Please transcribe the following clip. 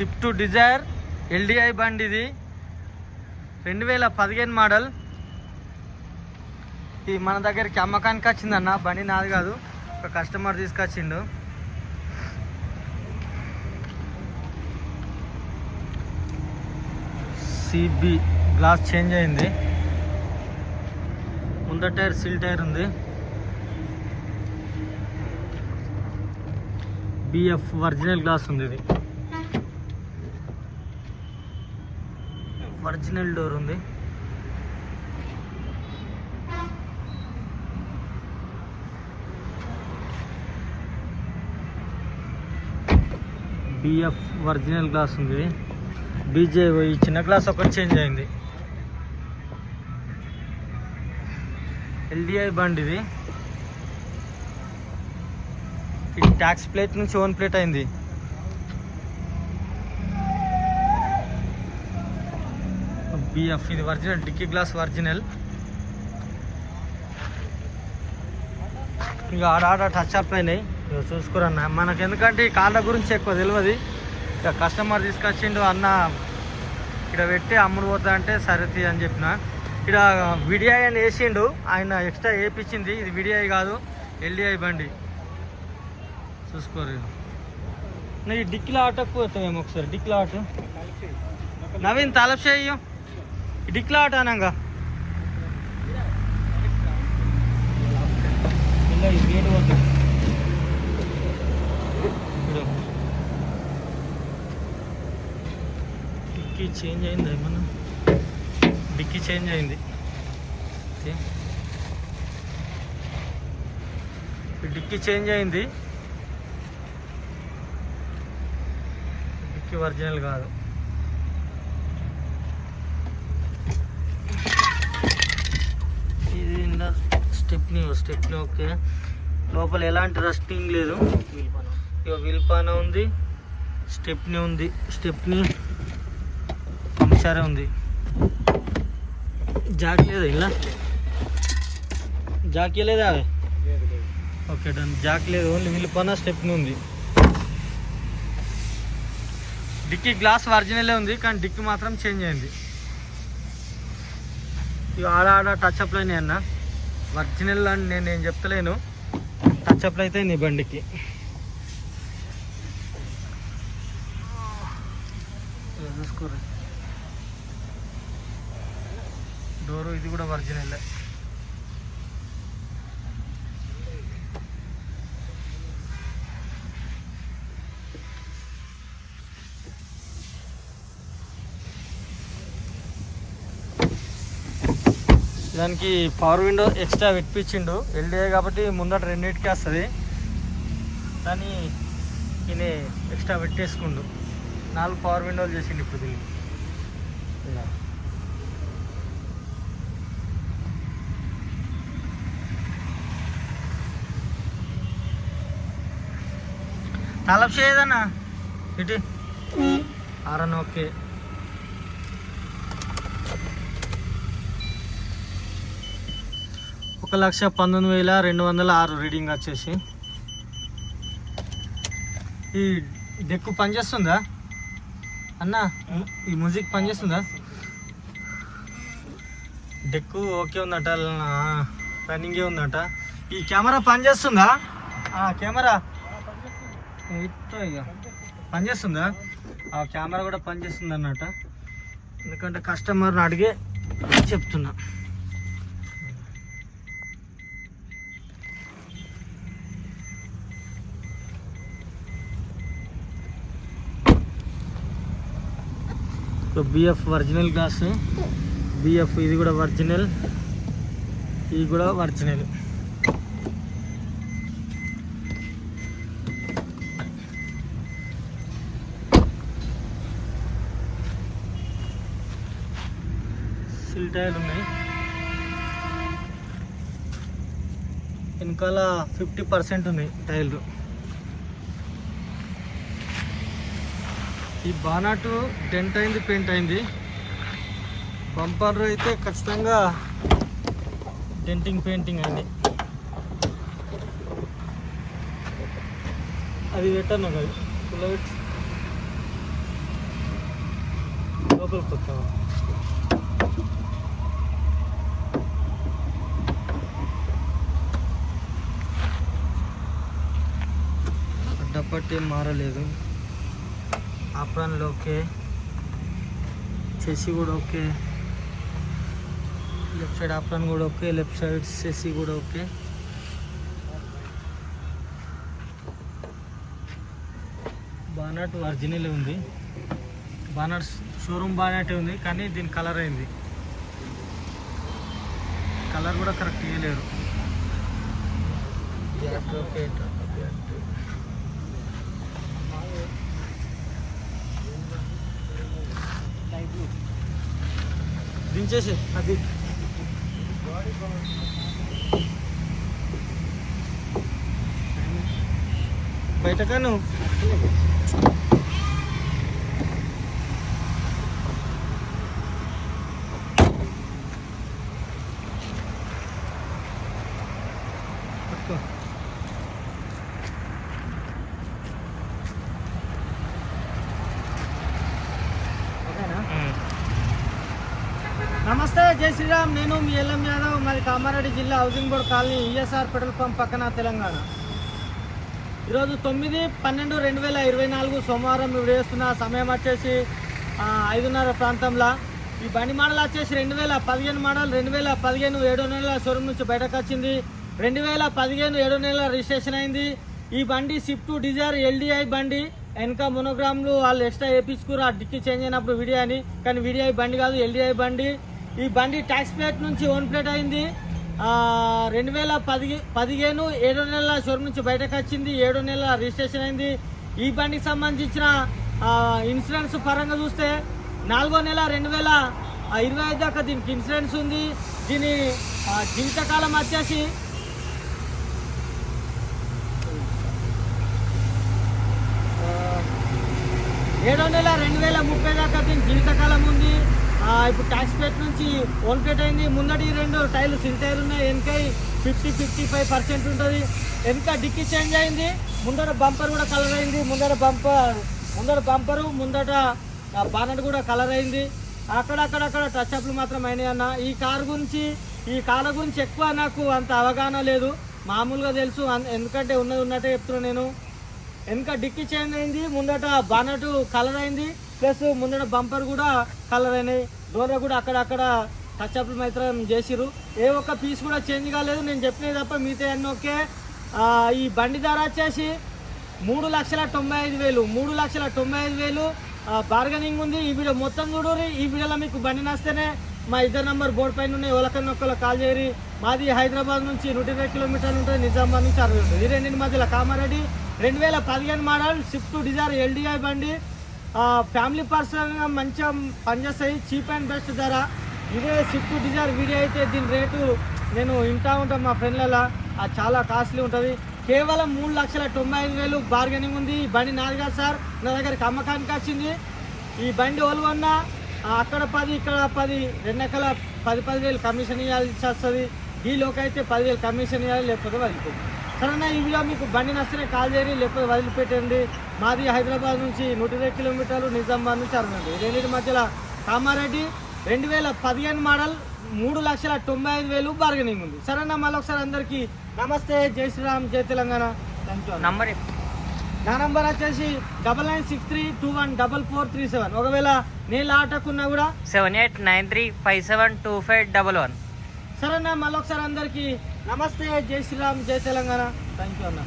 Swift Dzire LDI బండి ఇది. రెండు వేల పదిహేను మోడల్ ఇది మన దగ్గరికి అమ్మకానికి వచ్చిందన్న బండి నాది కాదు ఒక కస్టమర్ తీసుకొచ్చిండు. సిబి గ్లాస్ చేంజ్ అయింది. ముందర టైర్ సిల్ టైర్ ఉంది. బిఎఫ్ ఒరిజినల్ గ్లాస్ ఉంది ఇది. ఒరిజినల్ డోర్ ఉంది. బిఎఫ్ ఒరిజినల్ గ్లాస్ ఉంది. బీజే ఈ చిన్న గ్లాస్ ఒకటి చేంజ్ అయింది. ఎల్డిఐ బండి ఇది. ట్యాక్స్ ప్లేట్ నుంచి ఓన్ ప్లేట్ అయింది. బిఎఫ్ ఇది ఒరిజినల్ డిక్కీ గ్లాస్ ఒరిజినల్ ఇక ఆడ టచ్ అప్ అయినాయి. ఇక చూసుకురన్న మనకు ఎందుకంటే ఈ కాళ్ళ గురించి ఎక్కువ తెలియదు. ఇక కస్టమర్ తీసుకొచ్చిండు అన్న ఇక్కడ పెట్టి అమ్ముడు పోతా అంటే సరితీ అని చెప్పిన. ఇక్కడ విడిఐ అని వేసిండు. ఆయన ఎక్స్ట్రా వేపించింది ఇది విడిఐ కాదు ఎల్డిఐ బండి. చూసుకోరు ఈ ఈ డిక్కిలో ఆటోకి పోతామేమో ఒకసారి. డిక్కిలో ఆటో. నవీన్ తలప్ చేయం ఇట్లా ఆటానంగా డిక్కీ చేంజ్ అయిందా ఏమన్నా? డిక్కీ చేంజ్ అయింది. డిక్కీ చేంజ్ అయింది. డిక్కీ ఒరిజినల్ కాదు. ఇది స్టెప్ని స్టెప్ని ఓకే. లోపల ఎలాంటి రస్టింగ్ లేదు. ఇక విల్పాన ఉంది స్టెప్ని ఉంది స్టెప్ని పంచారే ఉంది. జాక్ లేదా ఇలా జాకీ లేదా అదే ఓకే డన్ జాక్ లేదు ఓన్లీ విల్పాన స్టెప్ని ఉంది. డిక్కీ గ్లాస్ ఒరిజినలే ఉంది కానీ డిక్కీ మాత్రం చేంజ్ అయింది. ఇక ఆడ ఆడ టచ్ అప్లైనా అయినాయి అన్న. ఒరిజినల్ అని నేను నేను చెప్తలేను. టచ్ అప్లు అయితే నీ బండికి. చూసుకోరు? డోరు ఇది కూడా ఒరిజినల్ దానికి పవర్ విండో ఎక్స్ట్రా పెట్టించిండు ఎల్డీఏ కాబట్టి ముందట రెండింటికి వస్తుంది. కానీ ఈయన ఎక్స్ట్రా పెట్టేసుకుండు. నాలుగు పవర్ విండోలు చేసిండు ఇప్పుడు దీన్ని. ఇలా. తలప్ చేయదన్నా. ఇటు. ఆరన్ ఓకే. ఒక లక్ష పంతొమ్మిది వేల రెండు వందల ఆరు రీడింగ్ వచ్చేసి. ఈ డెక్కు పనిచేస్తుందా? అన్న ఈ మ్యూజిక్ పనిచేస్తుందా? డెక్కు ఓకే ఉందట రన్నింగే ఉందట. ఈ కెమెరా పనిచేస్తుందా? ఆ, కెమెరా. ఇక పనిచేస్తుందా? ఆ కెమెరా కూడా పనిచేస్తుంది అన్నట ఎందుకంటే కస్టమర్ని అడిగే చెప్తున్నా. So BF original glass BF ఇది కూడా ఒరిజినల్ ఇది కూడా ఒరిజినల్ సిల్ టైర్లు ఉన్నాయి. వెనకాల ఫిఫ్టీ పర్సెంట్ ఉంది టైర్లు. ఈ బానాటు డెంట్ అయింది పెయింట్ అయింది. బంపర్ అయితే ఖచ్చితంగా డెంటింగ్ పెయింటింగ్ అయింది. అది పెట్టాను కదా పుల్ల పెట్టి లోపలికి వస్తాం అడ్డపట్టి మారలేదు. ఆప్రాన్లు ఓకే. చెసి కూడా ఓకే. లెఫ్ట్ సైడ్ ఆప్రాన్ కూడా ఓకే. లెఫ్ట్ సైడ్ చెసి కూడా ఓకే. బానాట్ ఒరిజినల్ ఉంది. బానాట్ షోరూమ్ బానాటే ఉంది కానీ దీని కలర్ అయింది. కలర్ కూడా కరెక్ట్ ఇవ్వలేరు పించేసి అది. బయట కాను నమస్తే జై శ్రీరామ్. నేను మీ ఎల్ఎం యాదవ్ మాది కామారెడ్డి జిల్లా housing board colony ESR petrol pump పక్కన తెలంగాణ. ఈరోజు తొమ్మిది పన్నెండు రెండు వేల ఇరవై నాలుగు సోమవారం ఇప్పుడు వేస్తున్న సమయం వచ్చేసి ఐదున్నర ప్రాంతంలో. ఈ బండి మోడల్ వచ్చేసి రెండు వేల పదిహేను మోడల్ రెండు వేల పదిహేను ఏడో నెలల షోరూమ్ నుంచి బయటకు వచ్చింది. రెండు వేల పదిహేను ఏడో నెలల రిజిస్ట్రేషన్ అయింది. ఈ బండి స్విఫ్ట్ డిజైర్ ఎల్డిఐ బండి. వెనక మొనోగ్రామ్లు వాళ్ళు ఎక్స్ట్రా వేయించుకురు ఆ డిక్కి చేంజ్ అయినప్పుడు వీడియో అని. కానీ వీడియో బండి కాదు ఎల్డిఐ బండి. ఈ బండి ట్యాక్స్ ప్లేట్ నుంచి ఓన్ ప్లేట్ అయింది. రెండు వేల పది పదిహేను ఏడో నెలల షోరూమ్ నుంచి బయటకు వచ్చింది. ఏడో నెలల రిజిస్ట్రేషన్ అయింది. ఈ బండికి సంబంధించిన ఇన్సూరెన్స్ పరంగా చూస్తే నాలుగో నెల రెండు వేల ఇరవై ఐదు దాకా దీనికి ఇన్సూరెన్స్ ఉంది. దీని జీవితకాలం వచ్చేసి ఏడో నెల రెండు వేల ముప్పై దాకా దీని జీవితకాలం ఉంది. ఇప్పుడు ట్యాక్స్ ప్లేట్ నుంచి ఓన్ ప్లేట్ అయింది. ముందటి రెండు టైర్లు సిల్ టైర్లు ఉన్నాయి. వెనకై ఫిఫ్టీ ఫిఫ్టీ ఫైవ్ పర్సెంట్ ఉంటుంది. వెనక డిక్కీ చేంజ్ అయింది? ముందర బంపర్ కూడా కలర్ అయింది. ముందర బంపర్ ముందర బంపరు ముందట బానట్ కూడా కలర్ అయింది. అక్కడక్కడక్కడ టచ్ అప్లు మాత్రం అయినాయి అన్న. ఈ కారు గురించి ఈ కార్ గురించి ఎక్కువ నాకు అంత అవగాహన లేదు. మామూలుగా తెలుసు. ఎందుకంటే ఉన్నది ఉన్నట్టే చెప్తున్నాను నేను. వెనక డిక్కీ చేంజ్ అయింది? ముందట బానటు కలర్ అయింది. ప్లస్ ముందట బంపర్ కూడా కలర్ అయినాయి. డోర్ కూడా అక్కడక్కడ టచ్అప్లు మాత్రం చేసిరు ఏ ఒక్క పీస్ కూడా చేంజ్ కాలేదు. నేను చెప్పినవి తప్ప మిగతా అన్నీ ఓకే. ఈ బండి ధర వచ్చేసి మూడు లక్షల తొంభై ఐదు వేలు. మూడు లక్షల తొంభై ఐదు వేలు. బార్గెనింగ్ ఉంది. ఈ వీడియో మొత్తం చూడరు. ఈ వీడియోలో మీకు బండి నస్తేనే మా ఇద్దరు నంబర్ బోర్డు పైన ఉన్నాయి. ఎవరికన్నా ఒక్కరు కాల్ చేయరు. మాది హైదరాబాద్ నుంచి నూట ఇరవై కిలోమీటర్లు ఉంటుంది. నిజామాబాద్ నుంచి అరవై ఉంటుంది. ఈ రెండింటి మధ్యలో కామారెడ్డి. రెండు వేల పదిహేను మోడల్ స్విఫ్ట్ డిజైర్ ఎల్డిఐ బండి. ఫ్యామిలీ పర్సన్గా మంచిగా పనిచేస్తాయి చీప్ అండ్ బెస్ట్ ధర. ఇదే స్విఫ్ట్ డిజైర్ వీడియో అయితే దీని రేటు నేను వింటా ఉంటాను మా ఫ్రెండ్లలో. అది చాలా కాస్ట్లీ ఉంటుంది. కేవలం మూడు లక్షల తొంభై ఐదు వేలు బార్గెనింగ్ ఉంది. ఈ బండి నాది కాదు సార్. నా దగ్గరికి అమ్మకానికి వచ్చింది. ఈ బండి ఓలు అక్కడ పది ఇక్కడ పది. రెండెక్కల పది పదివేలు కమిషన్ ఇవ్వాల్సి వస్తుంది. ఈ లోకి అయితే పదివేలు కమిషన్ ఇవ్వాలి లేకపోతే వదిలిపోతుంది సరేనా ఈ వీడియో మీకు బండి నచ్చితే కాల్ చేయండి లేకపోతే వదిలిపెట్టండి మాది హైదరాబాద్ నుంచి నూట ఇరవై కిలోమీటర్లు నిజామాబాద్ నుంచి అరవై రెండింటి మధ్యలో? కామారెడ్డి రెండు వేల పదిహేను మోడల్ మూడు లక్షల తొంభై ఐదు వేలు బార్గెనింగ్ ఉంది. సరేనా మళ్ళీ ఒకసారి అందరికీ నమస్తే జై శ్రీరామ్ జై తెలంగాణ. నంబర్ నా నంబర్ వచ్చేసి double nine six three two one double four three seven. ఒకవేళ నేను ఆటకున్నా కూడా seven eight nine three five seven two five double one. సరేనా మళ్ళీ ఒకసారి అందరికీ నమస్తే జై శ్రీరామ్ జై తెలంగాణ. థ్యాంక్ యూ అన్న.